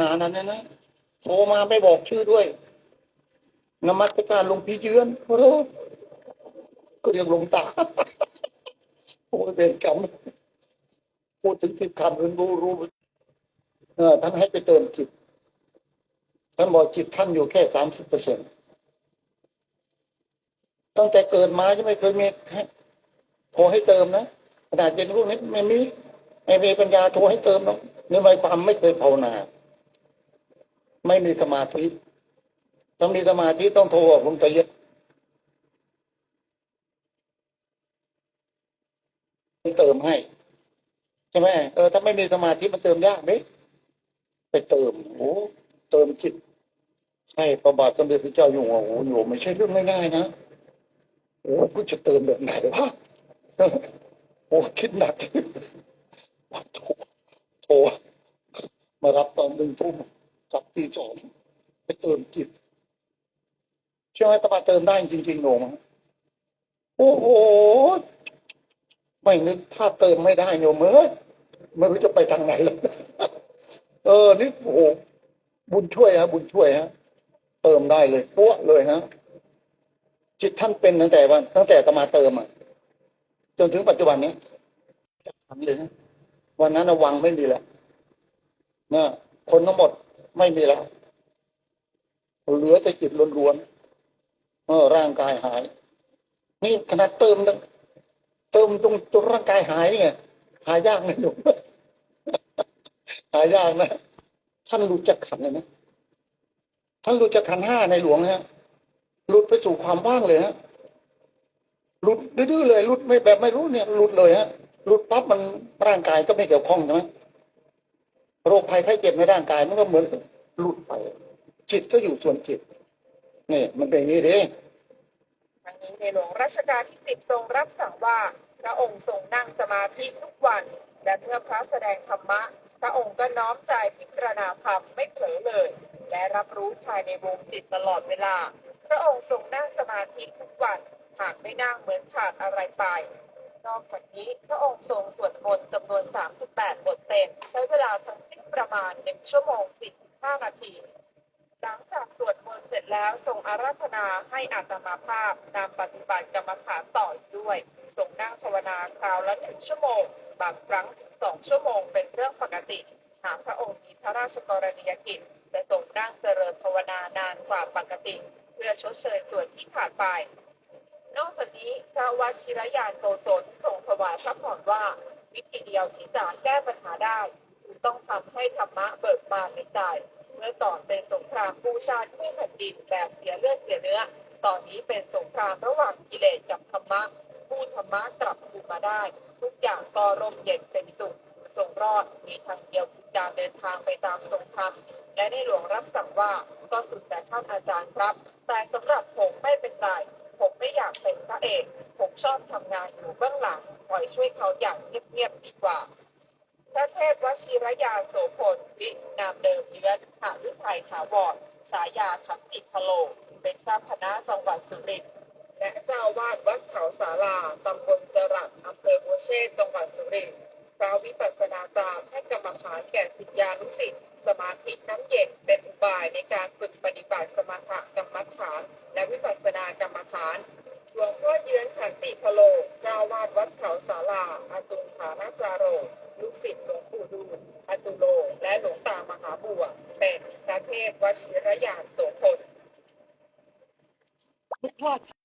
นานั้นนะนะโทรมาไม่บอกชื่อด้วยนมัสการหลวงพี่เยือนโอ้โหก็เรียกหลวงตาโอ้ยเป็นกรรมพูดถึงสิบคำรู้รู้รู้เออท่านให้ไปเติมจิต ท่านบอกจิตท่านอยู่แค่สามสิบเปอร์เซ็นตั้งแต่เกิดมาจะไม่เคยมีโทรให้เติมนะขนาดเป็นรูปนี้ไม่มีไม่มีปัญญาโทรให้เติมหรอกนี่หมายความไม่เคยภาวนา ไม่มีสมาธิ ต้องมีสมาธิต้องโทรบอกผมจะยึดเติมให้ใช่ไหมเออถ้าไม่มีสมาธิมันเติมยากเด้ไปเติมโอ้เติมจิตให้ประบาทสมเด็จพระเจ้าอยู่หัวโอ้โหไม่ใช่เรื่องง่ายๆนะโอ้กูจะเติมแบบไหนวะโอ้คิดหนักโทรโทรมารับตอนหนึ่งทุ่มีสองไปเติมจิตเชื่อไหมตมาเติมได้จริงๆโหนมโอ้โหไม่นึกถ้าเติมไม่ได้โยมเอ้ยไม่รู้จะไปทางไหนแล้วเออนี่โอ้โหบุญช่วยฮะบุญช่วยฮะเติมได้เลยปั้วเลยนะจิตท่านเป็นตั้งแต่วันตั้งแต่ตมาเติมอะจนถึงปัจจุบันนี้ทำเลยนะวันนั้นนะวังไม่มีแล้วนะคนทั้งหมด ไม่มีแล้วเหลือแต่จิตล้วนๆเออร่างกายหาย นี่ขนาดเติมนะเติมตรงจนร่างกายหายเนี่ยหายากนะโยมหายากนะท่านรู้จักขันเลยนะท่านรู้จักขันห้าในหลวงฮะหลุดไปสู่ความว่างเลยฮะหลุดดื้อเลยหลุดไม่แบบไม่รู้เนี่ยหลุดเลยฮะหลุดปั๊บมันร่างกายก็ไม่เกี่ยวข้องใช่ไหม โรคภัยไข้เจ็บในร่างกายมันก็เหมือนหลุดไป จิตก็อยู่ส่วนจิตนี่มันเป็นอย่างนี้เด้ทั้งนี้ในหลวงรัชกาลที่10ทรงรับสั่งว่าพระองค์ทรงนั่งสมาธิทุกวัน และเมื่อพระแสดงธรรมะ พระองค์ก็น้อมใจพิจารณาธรรมไม่เผลอเลย และรับรู้ภายในวงจิตตลอดเวลา พระองค์ทรงนั่งสมาธิทุกวันหากไม่นั่งเหมือนขาดอะไรไป นอกจากนี้พระองค์ทรงสวดมนต์จำนวน 38 บทเต็ม ใช้เวลาทั้งสิ้นประมาณ 1 ชั่วโมง 45 นาที หลังจากสวดมนต์เสร็จแล้วทรงอาราธนาให้อาตมาภาพนำปฏิบัติกรรมฐานต่อด้วย ทรงนั่งภาวนาคราวละหนึ่งชั่วโมง บางครั้งถึงสองชั่วโมงเป็นเรื่องปกติ หากพระองค์มีพระราชกรณียกิจจะทรงนั่งเจริญภาวนานานกว่าปกติ เพื่อชดเชยส่วนที่ขาดไป นอกจาก วชิรยานโกศลทรงถวายพระพรว่า วิธีเดียวที่จะแก้ปัญหาได้คือต้องทำให้ธรรมะเบิกบานในใจเมื่อก่อนเป็นสงครามผู้ชาติคู่แผ่นดินแบบเสียเลือดเสียเนื้อ ตอนนี้เป็นสงครามระหว่างกิเลสกับธรรมะผู้ธรรมะกลับคืนมาได้ ทุกอย่างก็ร่มเย็นเป็นสุขทรงรอดมีทางเดียวคือการเดินทางไปตามทรงธรรมและในหลวงรับสั่งว่าก็สุดแต่ท่านอาจารย์ครับ แต่สำหรับผมไม่เป็นไร ผมไม่อยากเป็นพระเอก ผมชอบทำงานอยู่เบื้องหลังปล่อยช่วยเขาอย่างเงียบๆดีกว่า พระเทพวชิรยาโสพลวินามเดิมเยือนหาฤทัยถาวรฉายาขันติพโล เป็นเจ้าคณะจังหวัดสุรินทร์และเจ้าวาดวัดเขาสาลาตำบลจรัสอำเภอบัวเชษจังหวัดสุรินทร์พระวิปัสสนาจารย์ให้กรรมฐานแก่สิทธิานุสิษย์สมาธิน้ำเย็นเป็นอุบายในการฝึกปฏิบัติสมถกรรมฐาน และวิปัสสนากรรมฐาน หลวงพ่อเยือนขันติพโล เจ้าวาด ศาลาอาตุงฐานาจาโร ลูกศิษย์หลวงปู่ดูลอาตุโล และหลวงตามหาบัว เป็นพระเทพวชิรยานโสพลไม่พลาด